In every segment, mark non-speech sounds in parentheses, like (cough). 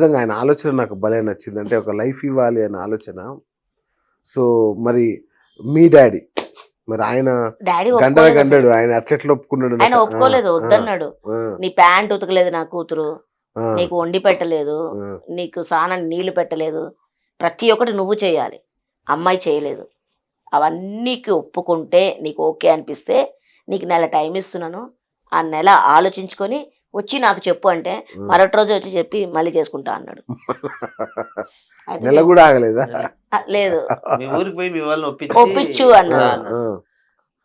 నిజంగా ఆయన ఆలోచన నాకు భలే నచ్చింది. అంటే ఒక లైఫ్ ఇవ్వాలి అనే ఆలోచన. సో మరి మీ డాడీ మరి ఆయన డాడీ గంటల. గంటడు ఆయన అట్లెట్లా ఒప్పుకున్నాడు ఆయన? ఒప్పుకోలేదు వద్దన్నాడు. నీ ప్యాంట్ ఉతకలేదు నా కూతురు. నీకు వండి పెట్టలేదు. నీకు స్నానం నీళ్ళు పెట్టలేదు. ప్రతి ఒక్కటి నువ్వు చేయాలి. అమ్మాయి చేయలేదు. అవన్నీకి ఒప్పుకుంటే నీకు ఓకే అనిపిస్తే నీకు నెల టైం ఇస్తున్నాను. ఆ నెల ఆలోచించుకొని వచ్చి నాకు చెప్పు అంటే. మరొక రోజు వచ్చి చెప్పి మళ్ళీ చేసుకుంటా అన్నాడు. (laughs) నెల కూడా ఆగలేదా? లేదు. మీ ఊరికి పోయి మీ వాళ్ళని ఒప్పించి అన్నాడు.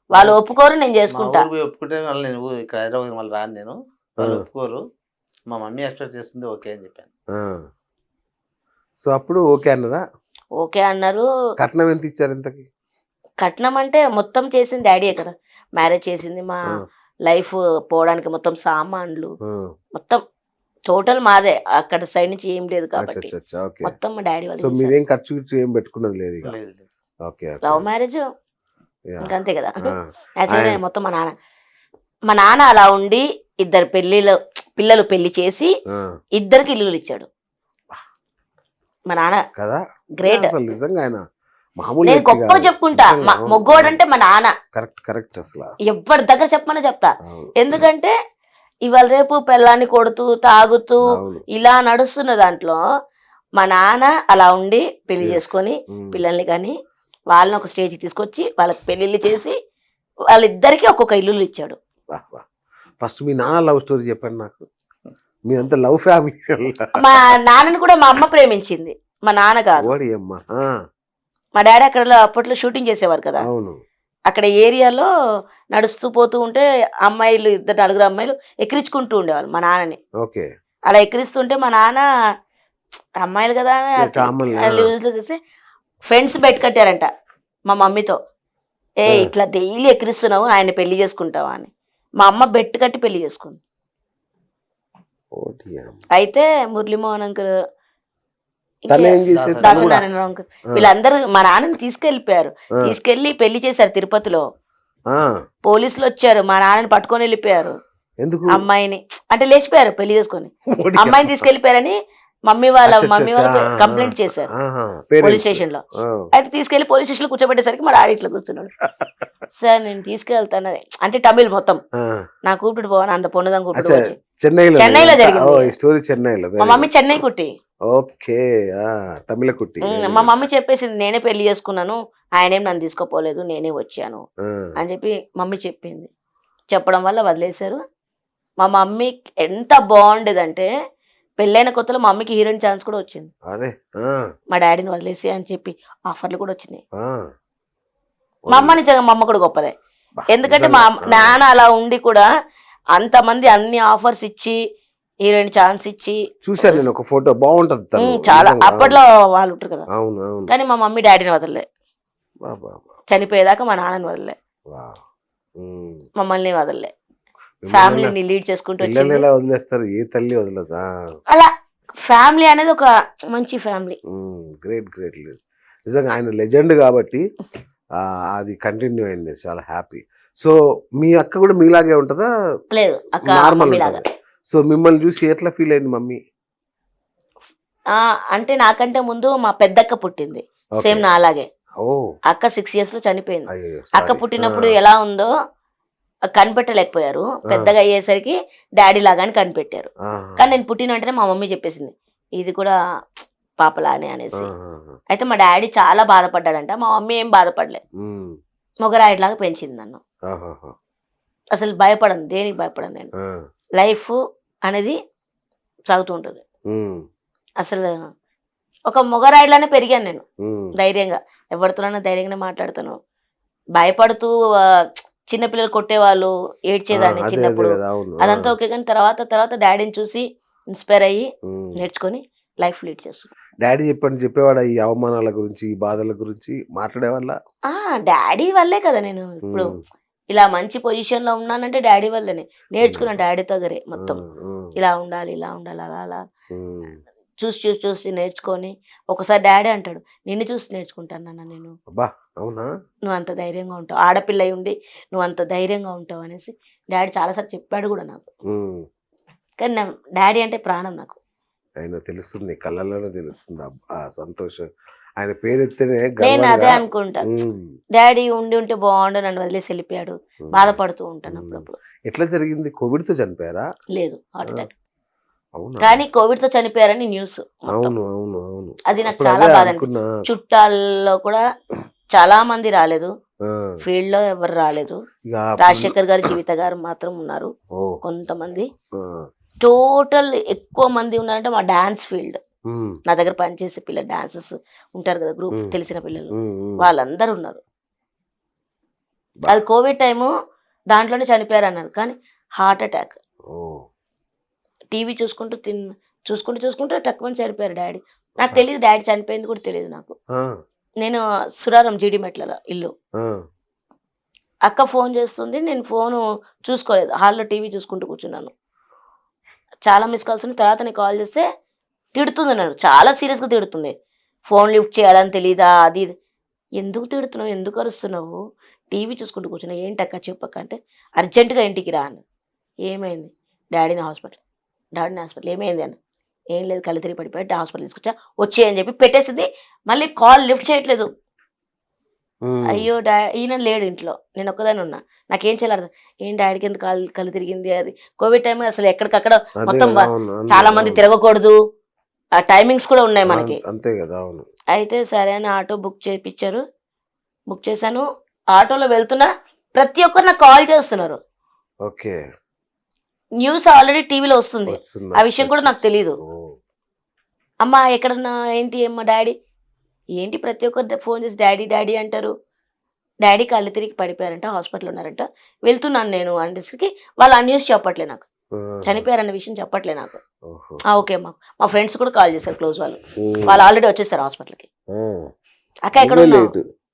వాళ్ళు ఒప్పుకోరు నేను మా చేసుకుంటా ఒప్పుకుంటే మళ్ళీ నేను ఇక్కడ హైదరాబాద్ మళ్ళీ రాను నేను. వాళ్ళు. ఒప్పుకోరు. మా మమ్మీ ఎక్స్పెక్ట్ చేస్తుంది ఓకే అని చెప్పాను. ఆ. సో అప్పుడు ఓకే అన్నారా? ఓకే అన్నారు. కట్నం ఎంత ఇచ్చారు ఇంతకి? కట్నం అంటే మొత్తం చేసింది డాడీయే కదా. మ్యారేజ్ చేసింది మా. లైఫ్ పోవడానికి మొత్తం సామాన్లు మొత్తం టోటల్ మాదే. అక్కడ సైడ్ నుంచి ఏం లేదు కాబట్టి. మొత్తం మా డాడీ సో వాళ్ళు మీరేం ఖర్చు ఏం పెట్టుకున్నది లేదు. Okay okay. Love marriage. ఇంకంతే కదా. యాక్చువల్గా మొత్తం మా నాన్న. మా నాన్న అలా ఉండి ఇద్దరు పెళ్ళిలో పిల్లలు పెళ్ళి చేసి ఇద్దరికి ఇల్లులు ఇచ్చాడు. మా నాన్న కదా? గ్రేట్. అసలు నిజంగా ఆయన మామూలు నేను గొప్ప. చెప్పుకుంటా మా మొగ్గోడు అంటే మా నాన్న. కరెక్ట్ కరెక్ట్ అసలు. ఎవరి దగ్గర చెప్పమని చెప్తా. ఎందుకంటే ఇవాళ రేపు పిల్లాన్ని కొడుతూ తాగుతూ. ఇలా నడుస్తున్న దాంట్లో మా నాన్న అలా ఉండి పెళ్ళి. చేసుకొని. పిల్లల్ని కానీ వాళ్ళని ఒక స్టేజ్కి తీసుకొచ్చి వాళ్ళకి పెళ్ళిళ్ళు చేసి వాళ్ళిద్దరికి ఒక్కొక్క ఇల్లు ఇచ్చాడు. ఫస్ట్ మీ నాన్న లవ్ స్టోరీ చెప్పండి నాకు. మీదంతా లవ్ ఫ్యామిలీ మా నాన్నని కూడా మా అమ్మ ప్రేమించింది. మా నాన్న కాదు. మా డాడీ అక్కడ అప్పట్లో షూటింగ్ చేసేవారు కదా. అవును. అక్కడ ఏరియాలో నడుస్తూ పోతూ ఉంటే అమ్మాయిలు ఇద్దరు నలుగురు అమ్మాయిలు ఎక్కిరించుకుంటూ ఉండేవాళ్ళు మా నాన్నని. ఓకే. అలా ఎక్కిరిస్తుంటే మా నాన్న అమ్మాయిలు కదా చేస్తే ఫ్రెండ్స్ బెట్ కట్టారంట మా మమ్మీతో. ఏ. ఇట్లా డైలీ ఎక్కిరిస్తున్నావు ఆయన పెళ్ళి చేసుకుంటావా? అని. మా అమ్మ బెట్ కట్టి పెళ్ళి చేసుకుంది. అయితే మురళీమోహన్ అంకుల్ తను ఏం చేసేది దాసరి- తను కూడా? దాసనారాయణ ఆ, వీళ్ళందరూ మా నాన్నని తీసుకెళ్ళిపోయారు తీసుకెళ్ళి పెళ్ళి చేశారు తిరుపతిలో. పోలీసులు వచ్చారు మా నాన్నని పట్టుకొని వెళ్ళిపోయారు. అమ్మాయిని అంటే లేచిపోయారు పెళ్ళి చేసుకొని. అమ్మాయిని అమ్మ. తీసుకెళ్ళిపోయారని మమ్మీ వాళ్ళ మమ్మీ వాళ్ళ కంప్లైంట్ చేశారు పోలీస్ స్టేషన్లో. అయితే తీసుకెళ్ళి పోలీస్ స్టేషన్లో కూర్చోబెట్టేసరికి మా డాడీ ఇట్లా కూర్చున్నాడు. సార్ నేను తీసుకెళ్తాను. అంటే తమిళ్ మొత్తం. నా కూపిడు పోవాలి? అంత పొన్నదం కూపిడు చెన్నైలో జరిగింది. చెన్నైలో. మా మమ్మీ చెన్నై కుట్టి. ఓకే మా మమ్మీ చెప్పేసింది నేనే పెళ్ళి చేసుకున్నాను. ఆయనేం నన్ను తీసుకోపోలేదు నేనే వచ్చాను. అని చెప్పి మమ్మీ చెప్పింది. చెప్పడం వల్ల వదిలేశారు. మా మమ్మీ ఎంత బాగుండేదంటే పెళ్ళైన కొత్తలో మా మమ్మీకి హీరోయిన్ ఛాన్స్ కూడా వచ్చింది. మా డాడీని వదిలేసి అని చెప్పి ఆఫర్లు కూడా వచ్చినాయి. మా అమ్మ నిజంగా మా అమ్మ కూడా గొప్పదే. ఎందుకంటే మా. నాన్న అలా ఉండి కూడా అంతమంది అన్ని ఆఫర్స్ ఇచ్చి హీరోయిన్ ఛాన్స్ ఇచ్చి చూశాను నేను ఒక ఫోటో బాగుంటది చాలా అప్పట్లో వాళ్ళు ఉంటారు కదా. కానీ మా మమ్మీ డాడీని వదలలే. చనిపోయేదాకా మా నాన్నని వదలలే. మమ్మల్ని వదలలే. ఫ్యామిలీని లీడ్ చేసుకుంటూ వచ్చింది. ఎలా వదిలేస్తారు? ఏ తల్లి వదలదు అలా ఫ్యామిలీ అనేది ఒక మంచి ఫ్యామిలీ గ్రేట్ గ్రేట్ నిజంగా ఆయన లెజెండ్ కాబట్టి అది కంటిన్యూ అయింది. చాలా హ్యాపీ సో మీ అక్క కూడా మీలాగే ఉంటుందా? లేదు అక్క నార్మల్ సో మిమ్మల్ని చూసి ఎట్లా ఫీల్ అయింది మమ్మీ? ఆ, అంటే నాకంటే ముందు మా పెద్దక్క పుట్టింది. సేమ్ నా అలాగే ఓ. అక్క సిక్స్ ఇయర్స్లో చనిపోయింది. అక్క. పుట్టినప్పుడు ఎలా ఉందో కనిపెట్టలేకపోయారు. పెద్దగా అయ్యేసరికి డాడీ లాగానే కనిపెట్టారు. కానీ నేను పుట్టిన వెంటనే మా మమ్మీ చెప్పేసింది ఇది కూడా పాపలానే అనేసి. అయితే మా డాడీ చాలా బాధపడ్డాడంట. మా మమ్మీ ఏం బాధపడలే. ఉమ్, మొగరాయిలాగా పెంచింది నన్ను. అసలు భయపడను దేనికి భయపడను నేను. లైఫ్ అనేది సాగుతూ ఉంటుంది. అసలు ఒక మొగరాయిలానే పెరిగాను నేను. ధైర్యంగా. ఎవరితోనైనా ధైర్యంగానే మాట్లాడుతాను. భయపడుతూ చిన్నపిల్లలు కొట్టేవాళ్ళు ఏడ్చేదాన్ని చిన్నప్పుడు. అదంతా ఓకే కానీ తర్వాత తర్వాత డాడీని చూసి ఇన్స్పైర్ అయ్యి. నేర్చుకొని లైఫ్ లీడ్ చేస్తున్నాను డాడీ చెప్పండి చెప్పేవాడా ఈ అవమానాల గురించి ఈ బాధల గురించి? మాట్లాడేవాళ్ళ? ఆ డాడీ వల్లే కదా నేను ఇప్పుడు ఇలా మంచి పొజిషన్లో ఉన్నానంటే డాడీ వల్లనే. నేర్చుకున్నాను డాడీ దగ్గరే మొత్తం. ఇలా ఉండాలి ఇలా ఉండాలి అలా అలా. చూసి చూసి చూసి నేర్చుకొని ఒకసారి డాడీ అంటాడు నిన్ను చూసి నేర్చుకుంటాను నాన్న నేను. అబ్బా అవునా? నువ్వు అంత ధైర్యంగా ఉంటావు ఆడపిల్ల ఉండి నువ్వు అంత ధైర్యంగా ఉంటావు అనేసి డాడీ చాలాసార్లు చెప్పాడు కూడా నాకు. కానీ నా డాడీ అంటే ప్రాణం నాకు. ఆయన తెలుస్తుంది కళ్ళలోనే తెలుస్తుంది ఆ- ఆ సంతోషం. ఆయన పేరు ఎత్తేనే నేను అదే అనుకుంటా. డాడీ ఉండి ఉంటే బాగుండు నన్ను వదిలేసి వెళ్ళిపోయాడు. బాధపడుతూ ఉంటాను. అప్పుడప్పుడు. ఎట్లా జరిగింది? కోవిడ్తో చనిపోయారా? లేదు హార్ట్ అటాక్. కానీ కోవిడ్తో చనిపోయారని న్యూస్ మొత్తం. అవును అవును అవును. అది నాకు చాలా బాధ అనుకున్నా. చుట్టాల్లో కూడా చాలా మంది రాలేదు. ఫీల్డ్లో ఎవరు రాలేదు. రాజశేఖర్ గారు జీవిత గారు మాత్రం ఉన్నారు. కొంతమంది. టోటల్ ఎక్కువ మంది ఉన్నారంటే మా డాన్స్ ఫీల్డ్. నా దగ్గర పనిచేసే పిల్లలు డాన్సెస్ ఉంటారు కదా గ్రూప్. తెలిసిన పిల్లలు. వాళ్ళందరూ ఉన్నారు. అది కోవిడ్ టైము దాంట్లోనే చనిపోయారు అన్నారు కానీ హార్ట్ అటాక్. టీవీ చూసుకుంటూ తిన్ చూసుకుంటూ చూసుకుంటూ తక్కువ చనిపోయారు డాడీ. నాకు తెలియదు డాడీ చనిపోయింది కూడా తెలియదు నాకు. నేను సురారం జీడి మెట్ల ఇల్లు. అక్క ఫోన్ చేస్తుంది నేను ఫోను చూసుకోలేదు. హాల్లో టీవీ చూసుకుంటూ కూర్చున్నాను. చాలా మిస్ కాల్స్ ఉన్నాయి. తర్వాత నేను కాల్ చేస్తే తిడుతుంది నన్ను. చాలా సీరియస్గా తిడుతుంది. ఫోన్ లిఫ్ట్ చేయాలని తెలీదా? అది. ఎందుకు తిడుతున్నావు? ఎందుకు అరుస్తున్నావు? టీవీ చూసుకుంటూ కూర్చున్నావు ఏంటక్క చెప్పక్క అంటే అర్జెంటుగా ఇంటికి రా అని ఏమైంది? డాడీని హాస్పిటల్ డాడీని హాస్పిటల్ ఏమైంది అని. ఏం లేదు కళ్ళు తిరిగి పడిపోయి హాస్పిటల్ తీసుకొచ్చా వచ్చే అని చెప్పి పెట్టేసింది. మళ్ళీ కాల్ లిఫ్ట్ చేయట్లేదు. అయ్యో డా ఈయన లేడు ఇంట్లో. నేను ఒక్కదాన్ని ఉన్నా. నాకేం చేయాలి అర్థం. ఏం డాడీకి ఎందుకు కాలు కళ్ళు తిరిగింది అది. కోవిడ్ టైం అసలు ఎక్కడికక్కడ మొత్తం చాలా మంది. తిరగకూడదు. ఆ టైమింగ్స్ కూడా ఉన్నాయి మనకి. అం- అంతే కదా అవును. అయితే సరే అని ఆటో బుక్ చేయించారు బుక్ చేశాను. ఆటోలో వెళ్తున్నా ప్రతి ఒక్కరు నాకు కాల్ చేస్తున్నారు. ఓకే. న్యూస్ ఆల్రెడీ టీవీలో వస్తుంది. ఆ విషయం కూడా నాకు తెలీదు. ఓ, అమ్మా ఎక్కడన్నా ఏంటి అమ్మ డాడీ? ఏంటి ప్రతి ఒక్కరు ఫోన్ చేసి డాడీ డాడీ అంటారు. డాడీ కళ్ళు తిరిగి పడిపోయారంట హాస్పిటల్ ఉన్నారంట. వెళ్తున్నాను నేను అనేసరికి వాళ్ళు ఆ న్యూస్ చెప్పట్లే నాకు. చనిపోయారన్న విషయం చెప్పట్లే నాకు. ఓకే అమ్మా. మా ఫ్రెండ్స్ కూడా కాల్ చేశారు క్లోజ్ వాళ్ళు. వాళ్ళు ఆల్రెడీ వచ్చేసారు హాస్పిటల్కి. అక్క ఎక్కడ ఉన్నావు.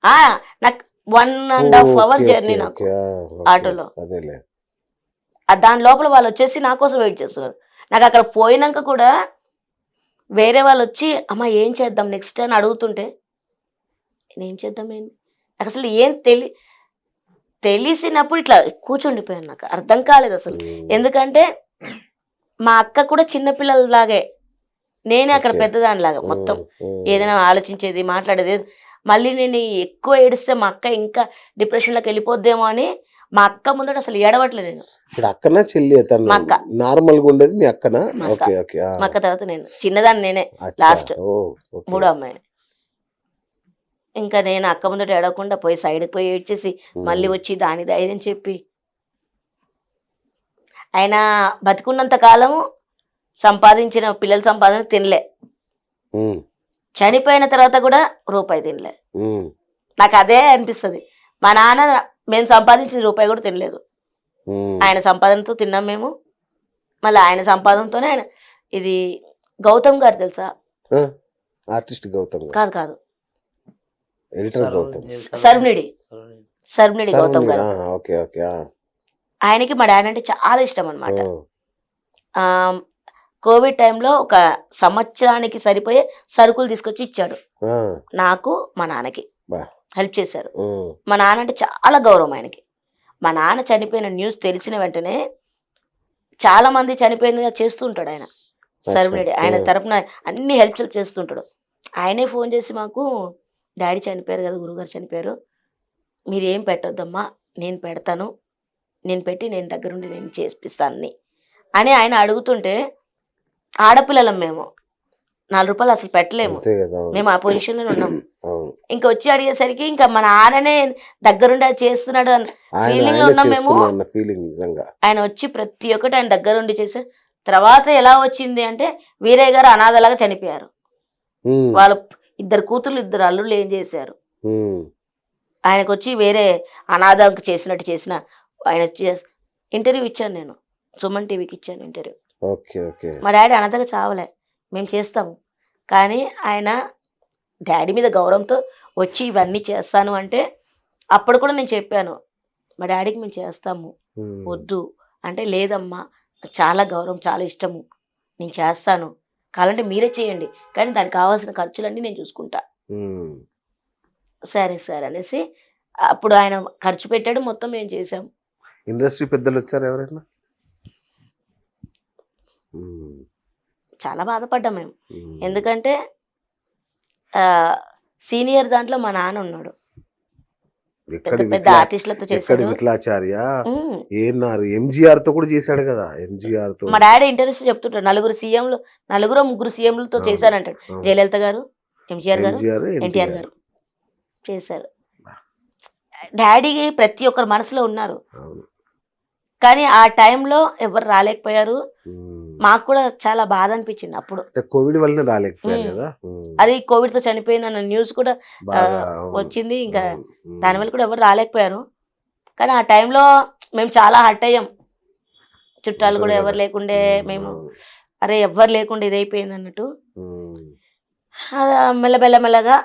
ఆ, నాకు one and half hour journey నాకు. ఆటోలో. దాని లోపల వాళ్ళు వచ్చేసి నా కోసం వెయిట్ చేస్తున్నారు. నాకు అక్కడ పోయినాక కూడా వేరే వాళ్ళు వచ్చి అమ్మ ఏం చేద్దాం నెక్స్ట్? అని అడుగుతుంటే నేను ఏం చేద్దాం ఏంది? నాకు అసలు ఏం తెలి తెలిసినప్పుడు ఇట్లా కూర్చుండిపోయాను నాకు. అర్థం కాలేదు అసలు. ఎందుకంటే మా అక్క కూడా చిన్నపిల్లలలాగే నేనే అక్కడ. పెద్దదానిలాగా మొత్తం. ఏదైనా ఆలోచించేది మాట్లాడేది మళ్ళీ నేను ఎక్కువ ఏడిస్తే మా అక్క ఇంకా డిప్రెషన్లోకి వెళ్ళిపోద్దేమో అని మా అక్క ముందట అసలు ఏడవట్లే నేను. ఇప్పుడు అక్కనా చెల్లి మా అక్క. నార్మల్గా ఉండేది మీ అక్కనా? మా అక్క. Okay okay. ఆ, మా అక్క తర్వాత నేను. చిన్నదాన్ని నేనే లాస్ట్. మూడో అమ్మాయిని. ఇంకా నేను అక్క ముందట ఏడవకుండా పోయి సైడ్కి పోయి ఏడ్చేసి మళ్ళీ వచ్చి దాని ధైర్యం చెప్పి. ఆయన బతికున్నంత కాలము సంపాదించిన పిల్లల సంపాదన తినలే. చనిపోయిన తర్వాత కూడా రూపాయి తినలే. నాకు అదే అనిపిస్తుంది. మా నాన్న మేము సంపాదించిన రూపాయి కూడా తినలేదు. ఆయన సంపాదనతో తిన్నాం మేము. మళ్ళీ ఆయన సంపాదనతోనే ఆయన ఇది గౌతమ్ గారు తెలుసా? ఆర్టిస్ట్ గౌతమ్ గారు. కాదు కాదు. ఎడిటర్ గౌతమ్. సర్వనిడి. సర్వనిడి గౌతమ్ గారు. ఆ, ఓకే ఓకే ఆ, ఆయనకి మా డాడీ అంటే చాలా ఇష్టం అనమాట ఆ, కోవిడ్ టైంలో ఒక సంవత్సరానికి సరిపోయే సరుకులు తీసుకొచ్చి ఇచ్చాడు. నాకు మా నాన్నకి. బా. హెల్ప్ చేశారు. మా నాన్న అంటే చాలా గౌరవం ఆయనకి. మా నాన్న చనిపోయిన న్యూస్ తెలిసిన వెంటనే చాలా మంది చనిపోయిన చేస్తూ ఉంటాడు ఆయన. సర్వనేడి ఆయన ఉమ్. తరపున అన్ని హెల్ప్ చేస్తుంటాడు ఆయనే ఫోన్ చేసి మాకు డాడీ చనిపోయారు కదా గురుగారు చనిపోయారు. మీరు ఏం పెట్టొద్దమ్మా నేను పెడతాను. నేను పెట్టి నేను దగ్గరుండి నేను చేపిస్తాను అన్ని. అని ఆయన అడుగుతుంటే ఆడపిల్లలం మేము. నాలుగు రూపాయలు అసలు పెట్టలేము. మేము ఆ పొజిషన్లో ఉన్నాం. అవును ఇంకా వచ్చి అడిగేసరికి ఇంకా మా నాన్ననే దగ్గరుండి అది చేస్తున్నాడు అని Feeling లో ఉన్నాం మేము. ఫీలింగ్ నిజంగా. ఆయన వచ్చి ప్రతి ఒక్కటి ఆయన దగ్గరుండి చేశారు తర్వాత ఎలా వచ్చింది అంటే వీరయ్య గారు అనాథలాగా చనిపోయారు. వాళ్ళ ఇద్దరు కూతుర్లు ఇద్దరు అల్లుళ్ళు ఏం చేశారు? ఆయనకు వచ్చి వేరే అనాథకు చేసినట్టు చేసిన ఆయన ఇంటర్వ్యూ ఇచ్చాను నేను. సుమన్ టీవీకి ఇచ్చాను ఇంటర్వ్యూ. మా డాడీ అనాథగా చావలే. మేము చేస్తాము. కానీ ఆయన డాడీ మీద గౌరవంతో వచ్చి ఇవన్నీ చేస్తాను అంటే అప్పుడు కూడా నేను చెప్పాను మా డాడీకి మేము చేస్తాము వద్దు. అంటే లేదమ్మా చాలా గౌరవం చాలా ఇష్టము నేను చేస్తాను. కావాలంటే మీరే చేయండి కానీ దానికి కావాల్సిన ఖర్చులన్నీ నేను చూసుకుంటా. సరే సార్ అనేసి అప్పుడు ఆయన ఖర్చు పెట్టాడు మొత్తం మేము చేసాం ఇండస్ట్రీ పెద్దలు వచ్చారు ఎవరైనా? చాలా బాధపడ్డాం మేము. ఎందుకంటే సీనియర్ దాంట్లో మా నాన్న ఉన్నాడు పెద్ద పెద్ద ఆర్టిస్టులతో చేశాడు విట్లాచార్య ఉమ్. ఏన్నారు ఎంజిఆర్తో కూడా చేశాడు కదా ఎంజిఆర్తో మా డాడీ ఇంటర్వ్యూస్ చెప్తుంటాడు నలుగురు సీఎంలు నలుగురు ముగ్గురు సీఎంలతో. చేశారంటాడు. జయలలిత గారు ఎంజిఆర్ గారు ఎన్టీఆర్ గారు చేశారు డాడీకి ప్రతి ఒక్కరి మనసులో ఉన్నారు. కానీ ఆ టైంలో ఎవరు రాలేకపోయారు. మాకు కూడా చాలా బాధ అనిపించింది అప్పుడు కోవిడ్ వల్లనే రాలేకపోయారు. కదా. అది కోవిడ్తో చనిపోయిందన్న న్యూస్ కూడా. వచ్చింది ఇంకా. దానివల్ల కూడా ఎవరు రాలేకపోయారు కానీ ఆ టైంలో మేము చాలా హర్ట్ అయ్యాం చుట్టాలు కూడా ఎవరు. లేకుండే మేము. అరే ఎవ్వరు లేకుండా ఇదైపోయింది అన్నట్టు మెల్లమెల్ల మెల్లగా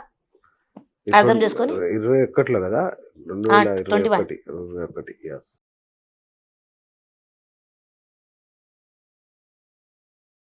అర్థం చేసుకొని? ఇరవై ఒకటిలో కదా రెండు ఆ, వేల ఇరవై 21. ఒకటి ఇరవై ఒకటి yes.